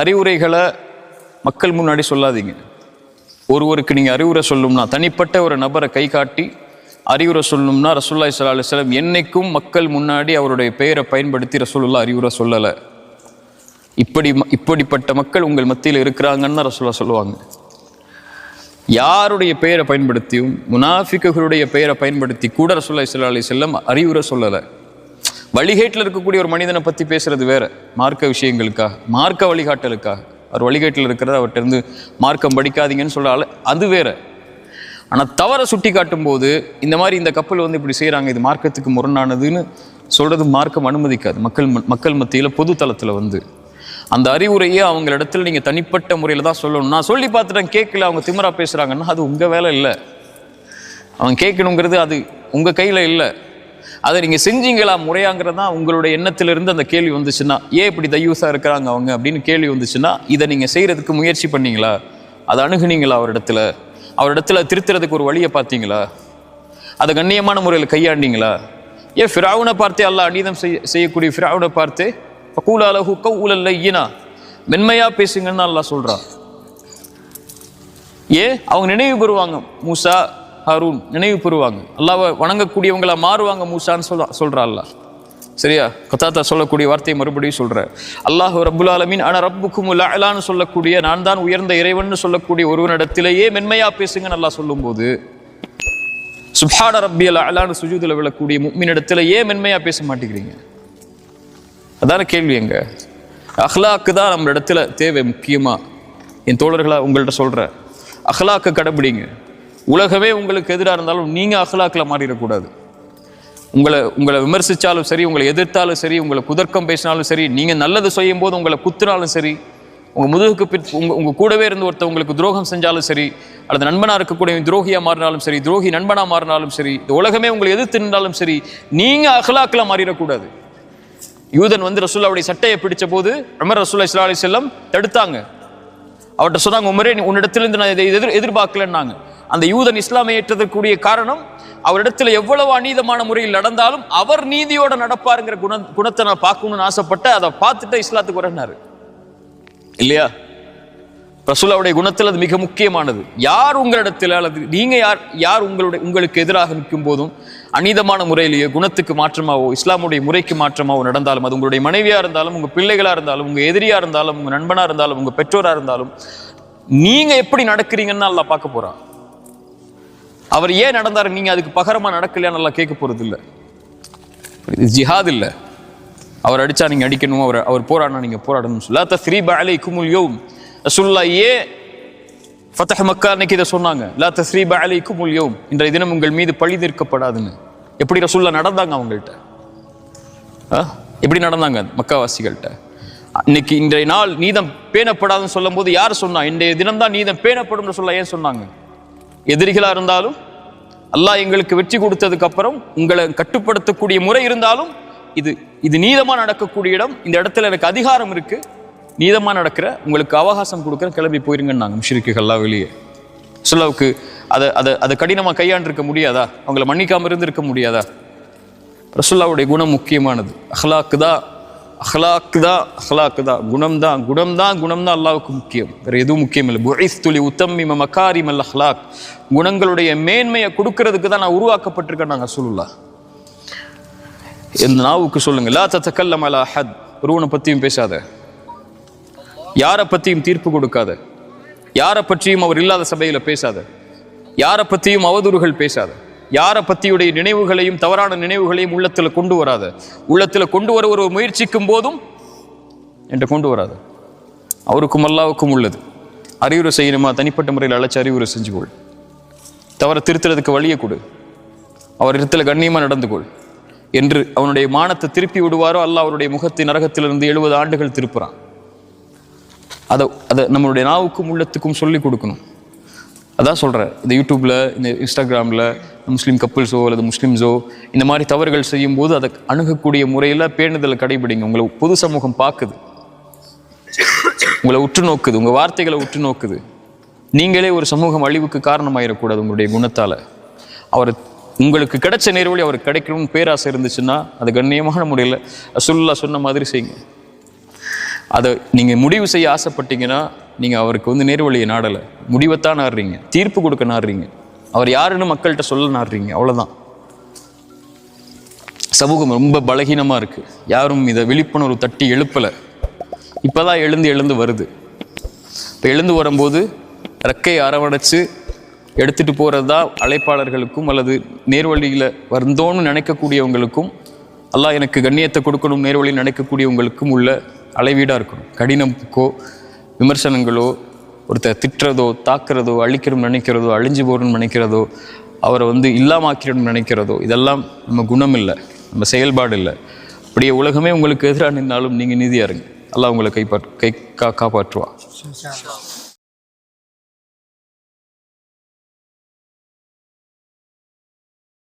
அறிவுரைகளை மக்கள் முன்னாடி சொல்லாதீங்க. ஒருவருக்கு நீங்கள் அறிவுரை சொல்லணும்னா தனிப்பட்ட ஒரு நபரை கை காட்டி அறிவுரை சொல்லணும்னா ரசூல்லாய் சல்லா அலுவலம் என்னைக்கும் மக்கள் முன்னாடி அவருடைய பெயரை பயன்படுத்தி ரசூலுல்லா அறிவுரை சொல்லலை. இப்படி இப்படிப்பட்ட மக்கள் உங்கள் மத்தியில் இருக்கிறாங்கன்னு ரசூல்லா சொல்லுவாங்க. யாருடைய பெயரை பயன்படுத்தியும் முனாஃபிக்குகளுடைய பெயரை பயன்படுத்தி கூட ரசூல்லா இஸ்லா அலி செல்லம் அறிவுரை சொல்லலை. வழிகேட்டில் இருக்கக்கூடிய ஒரு மனிதனை பற்றி பேசுறது வேற. மார்க்க விஷயங்களுக்காக மார்க்க வழிகாட்டலுக்காக. அவர் வழிகேட்டில் இருக்கிறத அவர்கிட்ட இருந்து மார்க்கம் படிக்காதீங்கன்னு சொல்றால அது வேற. ஆனால் தவறை சுட்டி காட்டும் போது இந்த மாதிரி இந்த கப்பல் வந்து இப்படி செய்கிறாங்க இது மார்க்கத்துக்கு முரணானதுன்னு சொல்றது மார்க்கம் அனுமதிக்காது. மக்கள் மக்கள் மத்தியில் பொது தளத்தில் வந்து. அந்த அறிவுரையை அவங்களிடத்தில் இடத்துல நீங்கள் தனிப்பட்ட முறையில் தான் சொல்லணும். நான் சொல்லி பார்த்துட்டேன் கேட்கல அவங்க திமரா பேசுகிறாங்கன்னா அது உங்கள் வேலை இல்லை. அவன் கேட்கணுங்கிறது அது உங்கள் கையில் இல்லை. அதை நீங்கள் செஞ்சீங்களா முறையாங்கிறது தான் உங்களுடைய எண்ணத்திலிருந்து அந்த கேள்வி வந்துச்சுன்னா ஏன் இப்படி தையூஸாக இருக்கிறாங்க அவங்க அப்படின்னு கேள்வி வந்துச்சுன்னா இதை நீங்கள் செய்கிறதுக்கு முயற்சி பண்ணீங்களா? அதை அணுகுனீங்களா அவரிடத்துல? அவரிடத்துல திருத்துறதுக்கு ஒரு வழியை பார்த்தீங்களா? அதை கண்ணியமான முறையில் கையாண்டீங்களா? ஏன் ஃபிராவுனை பார்த்தே அல்லாஹ் அநீதம் செய்ய செய்யக்கூடிய ஃபிராவுனை பார்த்தே பக்கூல அலஹு கவுலல்ல ஈனா மென்மையாக பேசுங்கன்னு அல்லா சொல்கிறான் ஏன் அவங்க நினைவு பெறுவாங்க. மூசா ஹரூன் நினைவு பெறுவாங்க. அல்லாவை வணங்கக்கூடியவங்களா மாறுவாங்க மூசான்னு சொல்ல சொல்றா அல்லாஹ். சரியா? கத்தாத்தா சொல்லக்கூடிய வார்த்தையை மறுபடியும் சொல்கிற அல்லாஹ் ரபுல் ஆலமீன் ஆனால் ரப்புக்கும் அலான்னு சொல்லக்கூடிய நான் தான் உயர்ந்த இறைவன் சொல்லக்கூடிய ஒருவனிடத்திலேயே மென்மையா பேசுங்க நல்லா சொல்லும்போது சுப்ஹான ரப்பியல் அலான்னு சுஜூதில் விழக்கூடிய இடத்துல ஏன் மென்மையா பேச மாட்டேங்கிறீங்க. அதான கேள்வி எங்க? அஹ்லாக்கு தான் நம்ம இடத்துல தேவை முக்கியமா? என் தோழர்களா உங்கள்கிட்ட சொல்கிறேன் அஹ்லாக்கு கடைபிடிங்க. உலகமே உங்களுக்கு எதிராக இருந்தாலும் நீங்க அஹ்லாக்கில் மாறிடக்கூடாது. உங்களை உங்களை விமர்சித்தாலும் சரி உங்களை எதிர்த்தாலும் சரி உங்களை குதர்க்கம் பேசினாலும் சரி நீங்கள் நல்லது செய்யும் போது உங்களை குத்துனாலும் சரி உங்கள் முதுகுக்கு பின் உங்க உங்கள் கூடவே இருந்து ஒருத்த உங்களுக்கு துரோகம் செஞ்சாலும் சரி அல்லது நண்பனாக இருக்கக்கூடிய துரோகியாக மாறினாலும் சரி துரோகி நண்பனாக மாறினாலும் சரி இந்த உலகமே உங்களை எதிர்த்து நின்றாலும் சரி நீங்கள் அகலாக்கில் மாறிடக்கூடாது. யூதன் வந்து ரசூல்லாவுடைய சட்டையை பிடிச்ச போது உமர் ரசூல்லா இஸ்லா அலி செல்லம் தடுத்தாங்க. அவர்கிட்ட சொன்னாங்க உமரே நீ உன்னிடத்திலிருந்து நான் இதை எதிர் எதிர்பார்க்கலன்னாங்க. அந்த யூதன் இஸ்லாமை ஏற்றதற்குரிய காரணம் அவரிடத்தில் எவ்வளவு அநீதமான முறையில் நடந்தாலும் அவர் நீதியோட நடப்பாருங்கிற குண குணத்தை நான் பார்க்கணும்னு ஆசைப்பட்ட அதை பார்த்துட்டு இஸ்லாத்துக்கு வரனாரு இல்லையா? ரசூலாவுடைய குணத்தில் அது மிக முக்கியமானது. யார் உங்களிடத்தில் அல்லது நீங்கள் யார் யார் உங்களுடைய உங்களுக்கு எதிராக நிற்கும் போதும் அநீதமான முறையிலேயே குணத்துக்கு மாற்றமாவோ இஸ்லாமுடைய முறைக்கு மாற்றமாவோ நடந்தாலும் அது உங்களுடைய மனைவியாக இருந்தாலும் உங்கள் பிள்ளைகளாக இருந்தாலும் உங்கள் எதிரியாக இருந்தாலும் உங்கள் நண்பனாக இருந்தாலும் உங்கள் பெற்றோராக இருந்தாலும் நீங்கள் எப்படி நடக்கிறீங்கன்னு நல்லா பார்க்க போறான். அவர் ஏன் நடந்தார் நீங்கள் அதுக்கு பகரமா நடக்கலையான்னு நல்லா கேட்க போகிறது இல்லை இது ஜிஹாத் இல்ல. அவர் அடிச்சா நீங்கள் அடிக்கணும் அவர் அவர் போராடினா நீங்கள் போராடணும் சொல்லா தஸ்ரீப குமுல் யோம். ரசூலுல்லாஹ் ஏ ஃபத்தஹ் மக்கா அன்னைக்கு இதை சொன்னாங்க. லா தஸ்ரீப அலைக்குமுல் யௌம். இன்றைய தினம் உங்கள் மீது பழி தீர்க்கப்படாதுன்னு. எப்படி ரசூல்லா நடந்தாங்க அவங்கள்ட்ட? எப்படி நடந்தாங்க மக்காவாசிகள்கிட்ட இன்னைக்கு இன்றைய நாள் நீதம் பேணப்படாதுன்னு சொல்லும் போது யார் சொன்னா இன்றைய தினம்தான் நீதம் பேணப்படும் சொல்ல ஏன் சொன்னாங்க? எதிரிகளா இருந்தாலும் அல்லாஹ் எங்களுக்கு வெற்றி கொடுத்ததுக்கு அப்புறம் உங்களை கட்டுப்படுத்தக்கூடிய முறை இருந்தாலும் இது இது நீதமா நடக்கக்கூடிய இடம். இந்த இடத்துல எனக்கு அதிகாரம் இருக்கு. நீதமாக நடக்கிற உங்களுக்கு அவகாசம் கொடுக்குற கிளம்பி போயிருங்கன்னாங்க முஷிரிக்குகள்லாம் வெளியே. சுல்லாவுக்கு அதை அதை அதை கடினமா கையாண்டிருக்க முடியாதா? அவங்கள மன்னிக்காமல் இருந்திருக்க முடியாதா? ரசுல்லாவுடைய குணம் முக்கியமானது. அஹ்லாக்கு தான் அஹ்லாக்கு தான் அஹ்லாக்கு தான் குணம் தான் குணம் தான் குணம் தான் அல்லாவுக்கு முக்கியம். வேறு எதுவும் முக்கியம் இல்லை. புரைஸ் துளி உத்தம்மிம மக்காரிம் அல் அஹ்லாக் குணங்களுடைய மேன்மையை கொடுக்கறதுக்கு தான் நான் உருவாக்கப்பட்டிருக்கேன் நாங்கள் சொல்லலாம் எந்த நாவுக்கு சொல்லுங்க லா தத்தக்கல்ல மலா ஹத் ஒருவனை பற்றியும் பேசாத. யாரை பற்றியும் தீர்ப்பு கொடுக்காத. யாரை பற்றியும் அவர் இல்லாத சபையில் பேசாத. யாரை பற்றியும் அவதூறுகள் பேசாத. யாரை பற்றியுடைய நினைவுகளையும் தவறான நினைவுகளையும் உள்ளத்தில் கொண்டு வராத. உள்ளத்தில் கொண்டு வர ஒரு முயற்சிக்கும் போதும் என்று கொண்டு வராது. அவருக்கும் அல்லாவுக்கும் உள்ளது. அறிவுரை செய்யணுமா? தனிப்பட்ட முறையில் அழைச்சி அறிவுரை செஞ்சுக்கொள் தவறை திருத்துறதுக்கு வழியை கொடு. அவர் இடத்துல கண்ணியமாக நடந்து கொள். என்று அவனுடைய மானத்தை திருப்பி விடுவாரோ? அல்ல அவருடைய முகத்தை நரகத்திலிருந்து எழுபது ஆண்டுகள் திருப்புறான். அதை அதை நம்மளுடைய நாவுக்கும் உள்ளத்துக்கும் சொல்லி கொடுக்கணும். அதான் சொல்கிறேன் இந்த யூடியூப்பில் இந்த இன்ஸ்டாகிராமில் முஸ்லீம் கப்புள்ஸோ அல்லது முஸ்லீம்ஸோ இந்த மாதிரி தவறுகள் செய்யும்போது அதை அணுகக்கூடிய முறையில் பேணுதலை கடைபிடிங்க. உங்களை பொது சமூகம் பார்க்குது உங்களை உற்று நோக்குது. உங்கள் வார்த்தைகளை உற்று நோக்குது. நீங்களே ஒரு சமூகம் அழிவுக்கு காரணமாயிடக்கூடாது உங்களுடைய குணத்தால். அவர் உங்களுக்கு கிடைச்ச நேர்வழி அவருக்கு கிடைக்கணும்னு பேராசை இருந்துச்சுன்னா அது கண்ணியமான முறையில் சுல்லா சொன்ன மாதிரி செய்யுங்க. அதை நீங்கள் முடிவு செய்ய ஆசைப்பட்டீங்கன்னா நீங்கள் அவருக்கு வந்து நேர்வழியை நாடலை. முடிவைத்தான் நாடுறீங்க. தீர்ப்பு கொடுக்க நாடுறீங்க. அவர் யாருன்னு மக்கள்கிட்ட சொல்ல நாடுறீங்க. அவ்வளோதான் சமூகம் ரொம்ப பலகீனமாக இருக்குது யாரும் இதை விழிப்புணர்வு தட்டி எழுப்பலை. இப்போ தான் எழுந்து எழுந்து வருது. இப்போ எழுந்து வரும்போது ரெக்கை அரவணைச்சு எடுத்துகிட்டு போகிறது தான் அழைப்பாளர்களுக்கும் அல்லது நேர்வழியில் வந்தோன்னு நினைக்கக்கூடியவங்களுக்கும் அல்லாஹ் எனக்கு கண்ணியத்தை கொடுக்கணும் நேர்வழி நினைக்கக்கூடியவங்களுக்கும் உள்ள அளவீடாக இருக்கணும். கடினம்க்கோ விமர்சனங்களோ ஒருத்தர் திட்டுறதோ தாக்குறதோ அழிக்கணும்னு நினைக்கிறதோ அழிஞ்சு போகணும்னு நினைக்கிறதோ அவரை வந்து இல்லாமாக்கிடணும்னு நினைக்கிறதோ இதெல்லாம் நம்ம குணம் இல்லை நம்ம செயல்பாடு இல்லை அப்படியே உலகமே உங்களுக்கு எதிராக நின்றாலும் நீங்கள் நீதியாக இருங்க. எல்லாம் உங்களை கைப்பற் கை கா காப்பாற்றுவா